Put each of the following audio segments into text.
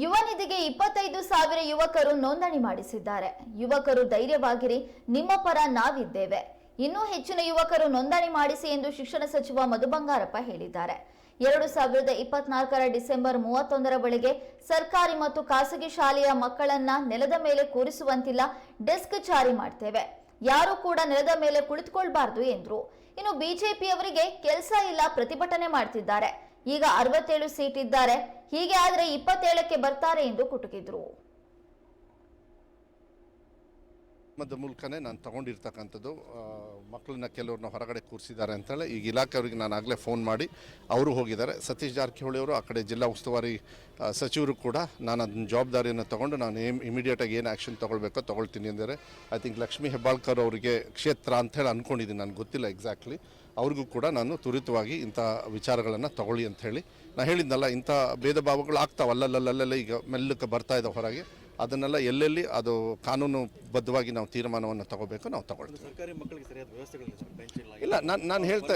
ಯುವ ನಿಧಿಗೆ ಇಪ್ಪತ್ತೈದು ಸಾವಿರ ಯುವಕರು ನೋಂದಣಿ ಮಾಡಿಸಿದ್ದಾರೆ. ಯುವಕರು ಧೈರ್ಯವಾಗಿರಿ, ನಿಮ್ಮ ಪರ ನಾವಿದ್ದೇವೆ. ಇನ್ನೂ ಹೆಚ್ಚಿನ ಯುವಕರು ನೋಂದಣಿ ಮಾಡಿಸಿ ಎಂದು ಶಿಕ್ಷಣ ಸಚಿವ ಮಧು ಬಂಗಾರಪ್ಪ ಹೇಳಿದ್ದಾರೆ. ಎರಡು ಸಾವಿರದ ಇಪ್ಪತ್ನಾಲ್ಕರ ಡಿಸೆಂಬರ್ ಮೂವತ್ತೊಂದರ ಬಳಿಗೆ ಸರ್ಕಾರಿ ಮತ್ತು ಖಾಸಗಿ ಶಾಲೆಯ ಮಕ್ಕಳನ್ನ ನೆಲದ ಮೇಲೆ ಕೂರಿಸುವಂತಿಲ್ಲ, ಡೆಸ್ಕ್ ಜಾರಿ ಮಾಡ್ತೇವೆ. ಯಾರು ಕೂಡ ನೆಲದ ಮೇಲೆ ಕುಳಿತುಕೊಳ್ಬಾರ್ದು ಎಂದರು. ಇನ್ನು ಬಿಜೆಪಿಯವರಿಗೆ ಕೆಲಸ ಇಲ್ಲ, ಪ್ರತಿಭಟನೆ ಮಾಡ್ತಿದ್ದಾರೆ. ಈಗ ಅರವತ್ತೇಳು ಸೀಟ್ ಇದ್ದಾರೆ. ಹೀಗೆ ಆದರೆ ಇಪ್ಪತ್ತೇಳಕ್ಕೆ ಬರ್ತಾರೆ ಎಂದು ಕುಟುಕಿದ್ರು. ಮದ ಮೂಲಕನೇ ನಾನು ತಗೊಂಡಿರ್ತಕ್ಕಂಥದ್ದು. ಮಕ್ಕಳನ್ನ ಕೆಲವ್ರನ್ನ ಹೊರಗಡೆ ಕೂರಿಸಿದ್ದಾರೆ ಅಂತೇಳಿ ಈಗ ಇಲಾಖೆಯವರಿಗೆ ನಾನು ಆಗಲೇ ಫೋನ್ ಮಾಡಿ ಅವರು ಹೋಗಿದ್ದಾರೆ. ಸತೀಶ್ ಜಾರಕಿಹೊಳಿ ಅವರು ಆ ಕಡೆ ಜಿಲ್ಲಾ ಉಸ್ತುವಾರಿ ಸಚಿವರು ಕೂಡ ನಾನು ಅದನ್ನ ಜವಾಬ್ದಾರಿಯನ್ನು ತಗೊಂಡು ನಾನು ಏಮ್ ಇಮಿಡಿಯೇಟಾಗಿ ಏನು ಆ್ಯಕ್ಷನ್ ತೊಗೊಳ್ಬೇಕೋ ತೊಗೊಳ್ತೀನಿ ಅಂದರೆ ಐ ಥಿಂಕ್ ಲಕ್ಷ್ಮೀ ಹೆಬ್ಬಾಳ್ಕರ್ ಅವರಿಗೆ ಕ್ಷೇತ್ರ ಅಂತೇಳಿ ಅಂದ್ಕೊಂಡಿದ್ದೀನಿ ನನಗೆ ಗೊತ್ತಿಲ್ಲ ಎಕ್ಸಾಕ್ಟ್ಲಿ ಅವ್ರಿಗೂ ಕೂಡ ನಾನು ತ್ವರಿತವಾಗಿ ಇಂಥ ವಿಚಾರಗಳನ್ನು ತಗೊಳ್ಳಿ ಅಂತ ಹೇಳಿ ನಾನು ಹೇಳಿದ್ನಲ್ಲ, ಇಂಥ ಭೇದ ಭಾವಗಳು ಆಗ್ತಾವೆ ಈಗ ಮೆಲ್ಲಕ್ಕೆ ಬರ್ತಾ ಇದೆ ಹೊರಗೆ. ಅದನ್ನೆಲ್ಲ ಎಲ್ಲೆಲ್ಲಿ ಅದು ಕಾನೂನುಬದ್ಧವಾಗಿ ನಾವು ತೀರ್ಮಾನವನ್ನು ತಗೋಬೇಕು ನಾವು ತಗೊಳ್ತೀವಿ. ಇಲ್ಲ ನಾನು ನಾನು ಹೇಳ್ತಾ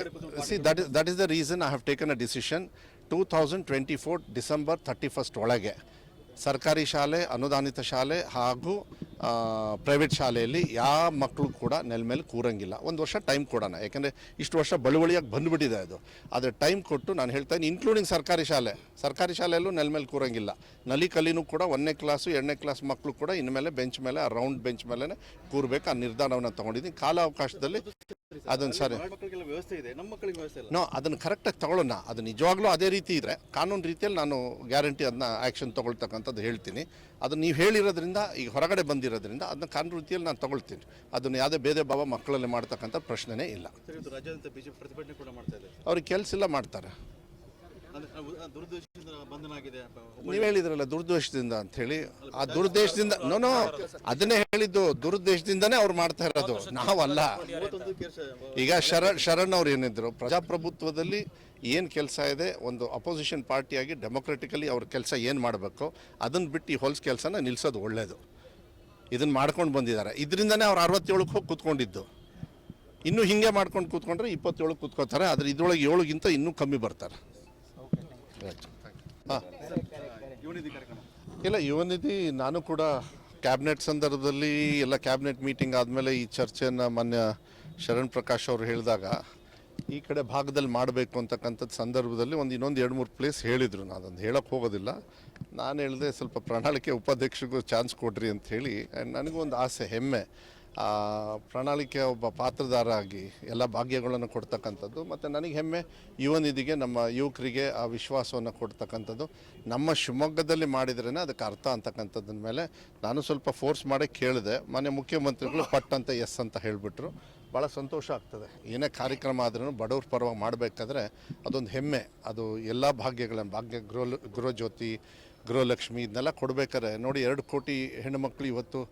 see that is that is the reason I have taken a decision two thousand twenty four December thirty first ಒಳಗೆ ಸರ್ಕಾರಿ ಶಾಲೆ ಅನುದಾನಿತ ಶಾಲೆ ಹಾಗೂ ಪ್ರೈವೇಟ್ ಶಾಲೆಯಲ್ಲಿ ಯಾವ ಮಕ್ಕಳು ಕೂಡ ನೆಲ ಮೇಲೆ ಕೂರಂಗಿಲ್ಲ. ಒಂದು ವರ್ಷ ಟೈಮ್ ಕೊಡೋಣ. ಯಾಕೆಂದರೆ ಇಷ್ಟು ವರ್ಷ ಬಳುವಳಿಯಾಗಿ ಬಂದುಬಿಟ್ಟಿದೆ ಅದು. ಆದರೆ ಟೈಮ್ ಕೊಟ್ಟು ನಾನು ಹೇಳ್ತಾ ಇದ್ದೀನಿ ಇನ್ಕ್ಲೂಡಿಂಗ್ ಸರ್ಕಾರಿ ಶಾಲೆ. ಸರ್ಕಾರಿ ಶಾಲೆಯಲ್ಲೂ ನೆಲ ಮೇಲೆ ಕೂರಂಗಿಲ್ಲ. ನಲಿ ಕಲಿನೂ ಕೂಡ ಒಂದನೇ ಕ್ಲಾಸು ಎರಡನೇ ಕ್ಲಾಸ್ ಮಕ್ಕಳು ಕೂಡ ಇನ್ಮೇಲೆ ಬೆಂಚ್ ಮೇಲೆ ಆ ರೌಂಡ್ ಬೆಂಚ್ ಮೇಲೆ ಕೂರಬೇಕು. ಆ ನಿರ್ಧಾರವನ್ನು ತೊಗೊಂಡಿದ್ದೀನಿ. ಕಾಲಾವಕಾಶದಲ್ಲಿ ಅದೊಂದು ಸರಿ. ನೋ ಅದನ್ನು ಕರೆಕ್ಟಾಗಿ ತಗೊಳ್ಳೋಣ. ಅದು ನಿಜವಾಗ್ಲೂ ಅದೇ ರೀತಿ ಇದ್ರೆ ಕಾನೂನು ರೀತಿಯಲ್ಲಿ ನಾನು ಗ್ಯಾರಂಟಿ ಅದನ್ನ ಆ್ಯಕ್ಷನ್ ತೊಗೊಳ್ತಕ್ಕಂಥದ್ದು ಹೇಳ್ತೀನಿ. ಅದು ನೀವು ಹೇಳಿರೋದ್ರಿಂದ ಈಗ ಹೊರಗಡೆ ಬಂದಿರೋದ್ರಿಂದ ಅದನ್ನ ಕಾನೂನು ರೀತಿಯಲ್ಲಿ ನಾನು ತಗೊಳ್ತೀನಿ. ಅದನ್ನು ಯಾವುದೇ ಭೇದ ಭಾವ ಮಕ್ಕಳಲ್ಲಿ ಮಾಡ್ತಕ್ಕಂಥ ಪ್ರಶ್ನೆನೇ ಇಲ್ಲ. ರಾಜ್ಯಾದ್ಯಂತ ಬಿಜೆಪಿ ಪ್ರತಿಭಟನೆ ಕೂಡ ಮಾಡ್ತಾ ಇದೆ. ಅವ್ರಿಗೆ ಕೆಲಸ ಇಲ್ಲ ಮಾಡ್ತಾರೆ. ದುರ್ದೇಶದಿಂದ ನಾವು ಹೇಳಿದ್ರಲ್ಲ ದುರ್ದೇಶದಿಂದ ಅಂತ ಹೇಳಿ ಆ ದುರ್ದೇಶದಿಂದ ನೋ ನೋ ಅದನ್ನೇ ಹೇಳಿದ್ದು ದುರ್ದೇಶದಿಂದನೇ ಅವ್ರು ಮಾಡ್ತಾ ಇರೋದು. ನಾವಲ್ಲ. ಈಗ ಶರಣ್ ಶರಣ್ ಅವ್ರು ಏನಿದ್ರು ಪ್ರಜಾಪ್ರಭುತ್ವದಲ್ಲಿ ಏನು ಕೆಲಸ ಇದೆ ಒಂದು ಅಪೋಸಿಷನ್ ಪಾರ್ಟಿಯಾಗಿ ಡೆಮೊಕ್ರೆಟಿಕಲಿ ಅವ್ರ ಕೆಲಸ ಏನು ಮಾಡಬೇಕು ಅದನ್ನು ಬಿಟ್ಟು ಈ ಹೊಲ್ಸ್ ಕೆಲಸನ ನಿಲ್ಲಿಸೋದು ಒಳ್ಳೆಯದು ಇದನ್ನು ಮಾಡ್ಕೊಂಡು ಬಂದಿದ್ದಾರೆ. ಇದರಿಂದನೇ ಅವ್ರು ಅರವತ್ತೇಳಕ್ಕೆ ಹೋಗಿ ಕೂತ್ಕೊಂಡಿದ್ದು. ಇನ್ನೂ ಹಿಂಗೆ ಮಾಡ್ಕೊಂಡು ಕೂತ್ಕೊಂಡ್ರೆ ಇಪ್ಪತ್ತೇಳು ಕೂತ್ಕೋತಾರೆ ಆದರೆ ಇದ್ರೊಳಗೆ ಏಳುಗಿಂತ ಇನ್ನೂ ಕಮ್ಮಿ ಬರ್ತಾರೆ. ಹಾಂ. ಯುವನಿಧಿ ಇಲ್ಲ ಯುವ ನಿಧಿ ನಾನು ಕೂಡ ಕ್ಯಾಬಿನೆಟ್ ಸಂದರ್ಭದಲ್ಲಿ ಎಲ್ಲ ಕ್ಯಾಬಿನೆಟ್ ಮೀಟಿಂಗ್ ಆದಮೇಲೆ ಈ ಚರ್ಚೆಯನ್ನು ಮಾನ್ಯ ಶರಣ್ ಪ್ರಕಾಶ್ ಅವರು ಹೇಳಿದಾಗ ಈ ಕಡೆ ಭಾಗದಲ್ಲಿ ಮಾಡಬೇಕು ಅಂತಕ್ಕಂಥದ್ದು ಸಂದರ್ಭದಲ್ಲಿ ಒಂದು ಇನ್ನೊಂದು ಎರಡು ಮೂರು ಪ್ಲೇಸ್ ಹೇಳಿದರು. ನಾನು ಅದನ್ನು ಹೇಳಕ್ಕೆ ಹೋಗೋದಿಲ್ಲ. ನಾನು ಹೇಳಿದೆ ಸ್ವಲ್ಪ ಪ್ರಣಾಳಿಕೆ ಉಪಾಧ್ಯಕ್ಷರಿಗೂ ಚಾನ್ಸ್ ಕೊಡ್ರಿ ಅಂತ ಹೇಳಿ. ಆ್ಯಂಡ್ ನನಗೂ ಒಂದು ಆಸೆ, ಹೆಮ್ಮೆ. ಆ ಪ್ರಣಾಳಿಕೆ ಒಬ್ಬ ಪಾತ್ರದಾರ ಆಗಿ ಎಲ್ಲ ಭಾಗ್ಯಗಳನ್ನು ಕೊಡ್ತಕ್ಕಂಥದ್ದು. ಮತ್ತು ನನಗೆ ಹೆಮ್ಮೆ ಯುವ ನಿಧಿಗೆ, ನಮ್ಮ ಯುವಕರಿಗೆ ಆ ವಿಶ್ವಾಸವನ್ನು ಕೊಡ್ತಕ್ಕಂಥದ್ದು. ನಮ್ಮ ಶಿವಮೊಗ್ಗದಲ್ಲಿ ಮಾಡಿದ್ರೇ ಅದಕ್ಕೆ ಅರ್ಥ ಅಂತಕ್ಕಂಥದ್ದನ ಮೇಲೆ ನಾನು ಸ್ವಲ್ಪ ಫೋರ್ಸ್ ಮಾಡೇ ಕೇಳಿದೆ. ಮನೆ ಮುಖ್ಯಮಂತ್ರಿಗಳು ಪಟ್ ಅಂತ ಎಸ್ ಅಂತ ಹೇಳಿಬಿಟ್ರು. ಭಾಳ ಸಂತೋಷ ಆಗ್ತದೆ. ಏನೇ ಕಾರ್ಯಕ್ರಮ ಆದ್ರೂ ಬಡವ್ರ ಪರವಾಗಿ ಮಾಡಬೇಕಾದ್ರೆ ಅದೊಂದು ಹೆಮ್ಮೆ. ಅದು ಎಲ್ಲ ಭಾಗ್ಯಗಳನ್ನು ಭಾಗ್ಯ ಗೃಹ ಗೃಹಜ್ಯೋತಿ, ಗೃಹಲಕ್ಷ್ಮಿ ಇದನ್ನೆಲ್ಲ ಕೊಡಬೇಕಾದ್ರೆ ನೋಡಿ ಎರಡು ಕೋಟಿ ಹೆಣ್ಣುಮಕ್ಳು ಇವತ್ತು